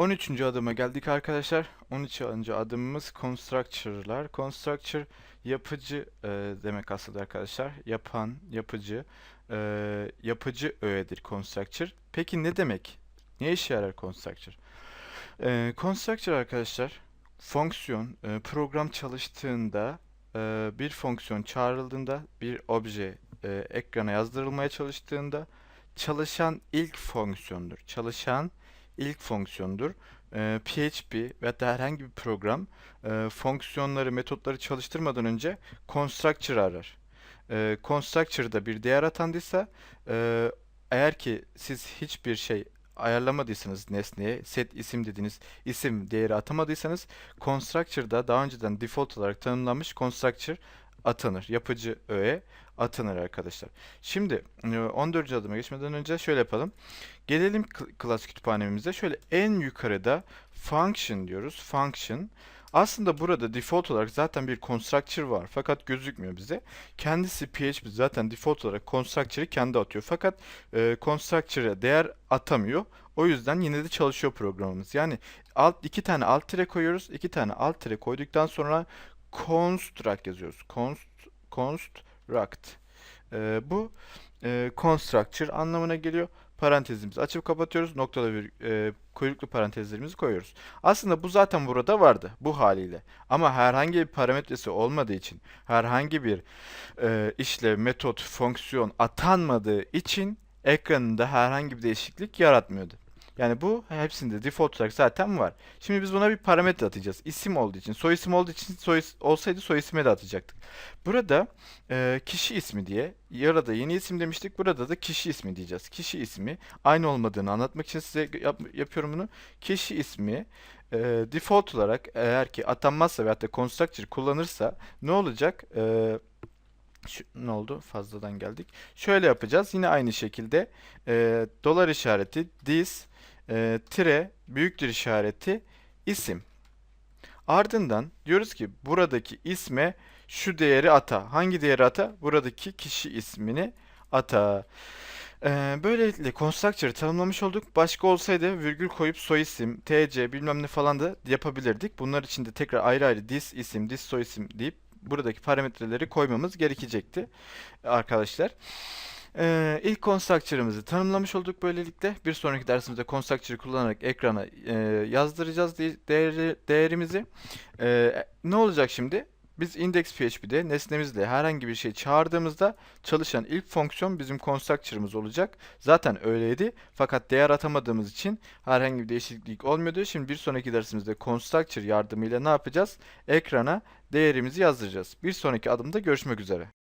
13. adıma geldik arkadaşlar. 13. adımımız constructor'lar. Constructor yapıcı e, demek aslında arkadaşlar. Yapan, yapıcı, e, yapıcı öğedir constructor. Peki ne demek? Ne işe yarar constructor? E, constructor arkadaşlar fonksiyon, e, program çalıştığında e, bir fonksiyon çağrıldığında bir obje e, ekrana yazdırılmaya çalıştığında çalışan ilk fonksiyondur. Çalışan ilk fonksiyondur. Ee, PHP veya herhangi bir program e, fonksiyonları, metotları çalıştırmadan önce constructor arar. E, constructor'da bir değer atandıysa e, eğer ki siz hiçbir şey ayarlamadıysanız nesneye set isim dediğiniz isim değeri atamadıysanız constructor'da daha önceden default olarak tanımlanmış constructor atanır. Yapıcı öğe atanır arkadaşlar. Şimdi e, 14. adıma geçmeden önce şöyle yapalım. Gelelim class kütüphanemize. Şöyle en yukarıda function diyoruz. Function. Aslında burada default olarak zaten bir constructor var fakat gözükmüyor bize. Kendisi PHP zaten default olarak constructor'ı kendi atıyor fakat e, constructor'a değer atamıyor. O yüzden yine de çalışıyor programımız. Yani alt iki tane alt tire koyuyoruz. iki tane alt tire koyduktan sonra construct yazıyoruz. Const, construct. E, bu e, constructor anlamına geliyor. Parantezimizi açıp kapatıyoruz. Noktalı bir e, kuyruklu parantezlerimizi koyuyoruz. Aslında bu zaten burada vardı bu haliyle. Ama herhangi bir parametresi olmadığı için, herhangi bir e, işlev, metot, fonksiyon atanmadığı için ekranında herhangi bir değişiklik yaratmıyordu. Yani bu hepsinde default olarak zaten var. Şimdi biz buna bir parametre atacağız. İsim olduğu için, soy isim olduğu için soy olsaydı soy isime de atacaktık. Burada e, kişi ismi diye, yarada yeni isim demiştik. Burada da kişi ismi diyeceğiz. Kişi ismi aynı olmadığını anlatmak için size yap- yapıyorum bunu. Kişi ismi e, default olarak eğer ki atanmazsa veyahut da constructor kullanırsa ne olacak? E, şu, ne oldu? Fazladan geldik. Şöyle yapacağız. Yine aynı şekilde e, dolar işareti this e, tire büyüktür işareti isim. Ardından diyoruz ki buradaki isme şu değeri ata. Hangi değeri ata? Buradaki kişi ismini ata. Ee, böylelikle constructor'ı tanımlamış olduk. Başka olsaydı virgül koyup soy isim, TC bilmem ne falan da yapabilirdik. Bunlar için de tekrar ayrı ayrı this isim, this soy isim deyip buradaki parametreleri koymamız gerekecekti arkadaşlar. Ee, ilk constructor'ımızı tanımlamış olduk böylelikle. Bir sonraki dersimizde constructor'ı kullanarak ekrana e, yazdıracağız de- değeri, değerimizi. Ee, ne olacak şimdi? Biz index.php'de nesnemizle herhangi bir şey çağırdığımızda çalışan ilk fonksiyon bizim constructor'ımız olacak. Zaten öyleydi. Fakat değer atamadığımız için herhangi bir değişiklik olmuyordu. Şimdi bir sonraki dersimizde constructor yardımıyla ne yapacağız? Ekrana değerimizi yazdıracağız. Bir sonraki adımda görüşmek üzere.